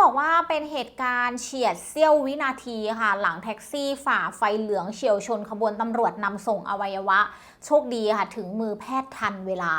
บอกว่าเป็นเหตุการณ์เฉียดเสี้ยววินาทีค่ะ หลังแท็กซี่ฝ่าไฟเหลืองเฉียวชนขบวนตำรวจนำส่งอวัยวะ โชคดีค่ะ ถึงมือแพทย์ทันเวลา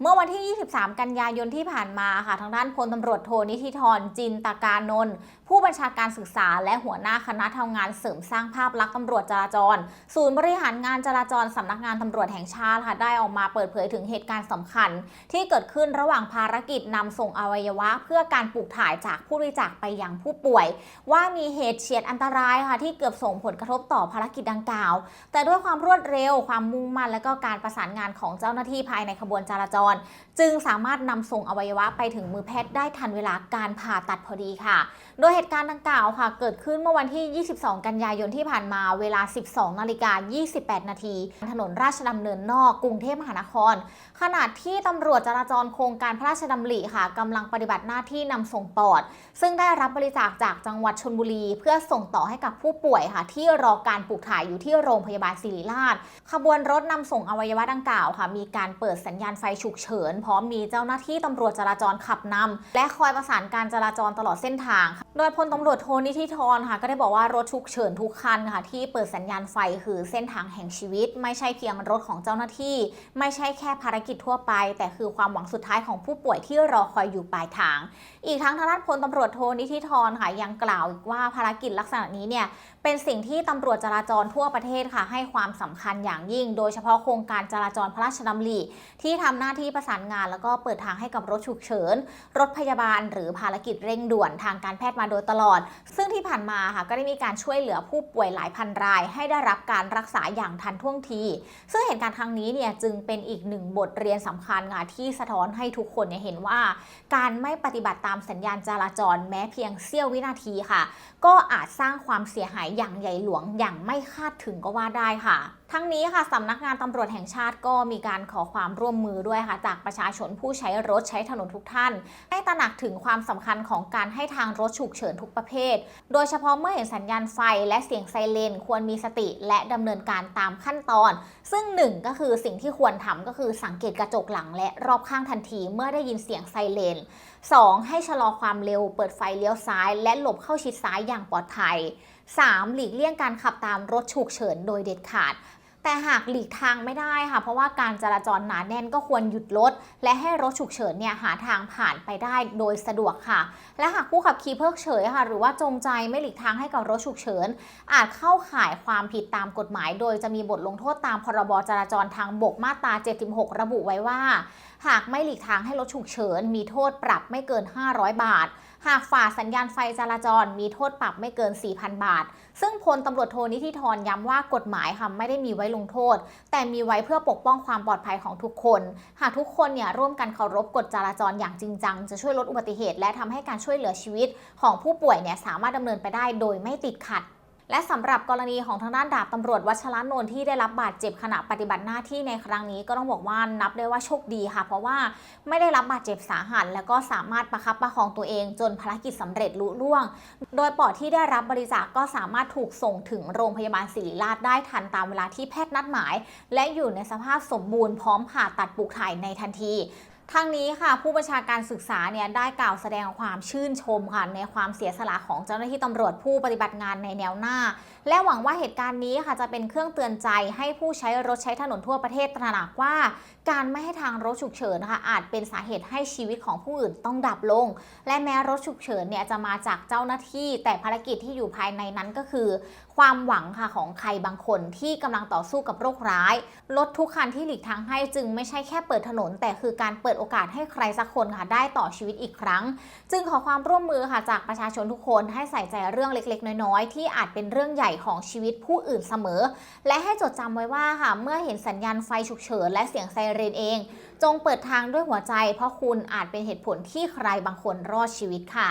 เมื่อวันที่ 23 กันยายนที่ผ่านมาค่ะ ทางด้านพลตำรวจโทนิธิธรจินตากานนท์ผู้บัญชาการศึกษาและหัวหน้าคณะทำงานเสริมสร้างภาพลักษณ์ตำรวจจราจร ศูนย์บริหารงานจราจรสำนักงานตำรวจแห่งชาติค่ะได้ออกมาเปิดเผยถึงเหตุการณ์สำคัญ ที่เกิดขึ้นระหว่างภารกิจนำส่งอวัยวะ เพื่อการปลูกถ่ายจากผู้บริจาคไปยังผู้ป่วย ว่ามีเหตุเฉียดอันตรายค่ะที่เกือบส่งผลกระทบต่อภารกิจดังกล่าว แต่ด้วยความรวดเร็วความมุ่งมั่นและก็การประสานงานของเจ้าหน้าที่ภายในขบวนจราจร จึงสามารถนำส่งอวัยวะไปถึงมือแพทย์ได้ทันเวลาการผ่าตัดพอดีค่ะ โดยเหตุการณ์ดังกล่าวค่ะ เกิดขึ้นเมื่อวันที่ 22 กันยายนที่ผ่านมาเวลา 12 นาฬิกา 28 นาทีถนนราชดำเนินนอกกรุงเทพมหานคร ขณะที่ตำรวจจราจรโครงการพระราชดำริค่ะกำลังปฏิบัติหน้าที่นำส่งปอดซึ่งได้รับบริจาคจากจังหวัดชนบุรี เพื่อส่งต่อให้กับผู้ป่วยค่ะ ที่รอการปลูกถ่ายอยู่ที่โรงพยาบาลศิริราช ขบวนรถนำส่งอวัยวะดังกล่าวค่ะ มีการเปิดสัญญาณไฟฉุกเฉิน พร้อมมีเจ้าหน้าที่ตำรวจจราจรขับนำและคอยประสานการจราจรตลอดเส้นทาง โดยพลตำรวจโทนิธิธรค่ะ ก็ได้บอกว่ารถฉุกเฉินทุกคันค่ะที่เปิดสัญญาณไฟคือเส้นทางแห่งชีวิต ไม่ใช่เพียงรถของเจ้าหน้าที่ ไม่ใช่แค่ภารกิจทั่วไป แต่คือความหวังสุดท้ายของผู้ป่วยที่รอคอยอยู่ปลายทาง อีกทั้งทางด้านพลตำรวจโทนิธิธรค่ะยังกล่าวอีกว่าภารกิจลักษณะนี้เนี่ยเป็นสิ่งที่ตำรวจจราจรทั่วประเทศค่ะให้ความสำคัญอย่างยิ่ง โดยเฉพาะโครงการจราจรพระราชดำริที่ทำหน้าที่ประสานงาน แล้วก็เปิดทางให้กับรถฉุกเฉิน รถพยาบาล หรือภารกิจเร่งด่วนทางการแพทย์มาโดยตลอด ซึ่งที่ผ่านมาค่ะก็ได้มีการช่วยเหลือผู้ป่วยหลายพันราย ให้ได้รับการรักษาอย่างทันท่วงที ซึ่งเหตุการณ์ครั้งนี้เนี่ยจึงเป็นอีกหนึ่งบทเรียนสำคัญค่ะที่สะท้อนให้ทุกคนเห็นว่า การไม่ปฏิบัติตามสัญญาณจราจรแม้เพียงเสี้ยววินาทีค่ะ ก็อาจสร้างความเสียหายอย่างใหญ่หลวงอย่างไม่คาดถึงก็ว่าได้ค่ะ ทั้งนี้ค่ะสำนักงานตำรวจแห่งชาติก็มีการขอความร่วมมือด้วยค่ะ จากประชาชนผู้ใช้รถใช้ถนนทุกท่าน ให้ตระหนักถึงความสำคัญของการให้ทางรถฉุกเฉินทุกประเภท โดยเฉพาะเมื่อเห็นสัญญาณไฟและเสียงไซเรนควรมีสติและดำเนินการตามขั้นตอน ซึ่งหนึ่งก็คือสิ่งที่ควรทำก็คือสังเกตกระจกหลังและรอบข้างทันทีเมื่อได้ยินเสียงไซเรน 2. ให้ชะลอความเร็ว เปิดไฟเลี้ยวซ้าย และหลบเข้าชิดซ้ายอย่างปลอดภัย 3. หลีกเลี่ยงการขับตามรถฉุกเฉินโดยเด็ดขาด แต่หากหลีกทางไม่ได้ค่ะ เพราะว่าการจราจรหนาแน่นก็ควรหยุดรถ และให้รถฉุกเฉินเนี่ยหาทางผ่านไปได้โดยสะดวกค่ะ และหากผู้ขับขี่เพิกเฉยค่ะ หรือว่าจงใจไม่หลีกทางให้กับรถฉุกเฉิน อาจเข้าข่ายความผิดตามกฎหมาย โดยจะมีบทลงโทษตามพรบจราจรทางบกมาตรา 76 ระบุไว้ว่า หากไม่หลีกทางให้รถฉุกเฉิน มีโทษปรับไม่เกิน 500 บาท หากฝ่าสัญญาณไฟจราจร มีโทษปรับไม่เกิน 4,000 บาท ซึ่งพลตำรวจโทนิธิธรย้ำว่ากฎหมายค่ะไม่ได้มีไว้ลงโทษ แต่มีไว้เพื่อปกป้องความปลอดภัยของทุกคน หากทุกคนเนี่ยร่วมกันเคารพกฎจราจรอย่างจริงจัง จะช่วยลดอุบัติเหตุ และทำให้การช่วยเหลือชีวิตของผู้ป่วยเนี่ยสามารถดำเนินไปได้โดยไม่ติดขัด และสำหรับกรณีของทางด้านดาบตำรวจวัชรนนท์ที่ได้รับบาดเจ็บขณะปฏิบัติหน้าที่ในครั้งนี้ก็ต้องบอกว่านับได้ว่าโชคดีค่ะ เพราะว่าไม่ได้รับบาดเจ็บสาหัส แล้วก็สามารถประคับประคองตัวเองจนภารกิจสำเร็จลุล่วง โดยปอดที่ได้รับบริจาคก็สามารถถูกส่งถึงโรงพยาบาลศิริราชได้ทันตามเวลาที่แพทย์นัดหมาย และอยู่ในสภาพสมบูรณ์พร้อมผ่าตัดปลูกถ่ายในทันที ทั้งนี้ค่ะผู้บัญชาการศึกษาเนี่ยได้กล่าวแสดงความชื่นชมค่ะในความเสียสละของเจ้าหน้าที่ตำรวจผู้ปฏิบัติงานในแนวหน้า และหวังว่าเหตุการณ์นี้ค่ะจะเป็นเครื่องเตือนใจให้ผู้ใช้รถใช้ถนนทั่วประเทศตระหนักว่า การไม่ให้ทางรถฉุกเฉินนะคะอาจเป็นสาเหตุให้ชีวิตของผู้อื่นต้องดับลง และแม้รถฉุกเฉินเนี่ยจะมาจากเจ้าหน้าที่ แต่ภารกิจที่อยู่ภายในนั้นก็คือ ความหวังค่ะของใครบางคนที่กำลังต่อสู้กับโรคร้าย รถทุกคันที่หลีกทางให้จึงไม่ใช่แค่เปิดถนน แต่คือการเปิดโอกาสให้ใครสักคนค่ะได้ต่อชีวิตอีกครั้ง จึงขอความร่วมมือค่ะจากประชาชนทุกคนให้ใส่ใจเรื่องเล็กๆ น้อยๆ ที่อาจเป็นเรื่องใหญ่ของชีวิตผู้อื่นเสมอ และให้จดจำไว้ว่าค่ะเมื่อเห็นสัญญาณไฟฉุกเฉินและเสียงไซเรนเอง จงเปิดทางด้วยหัวใจ เพราะคุณอาจเป็นเหตุผลที่ใครบางคนรอดชีวิตค่ะ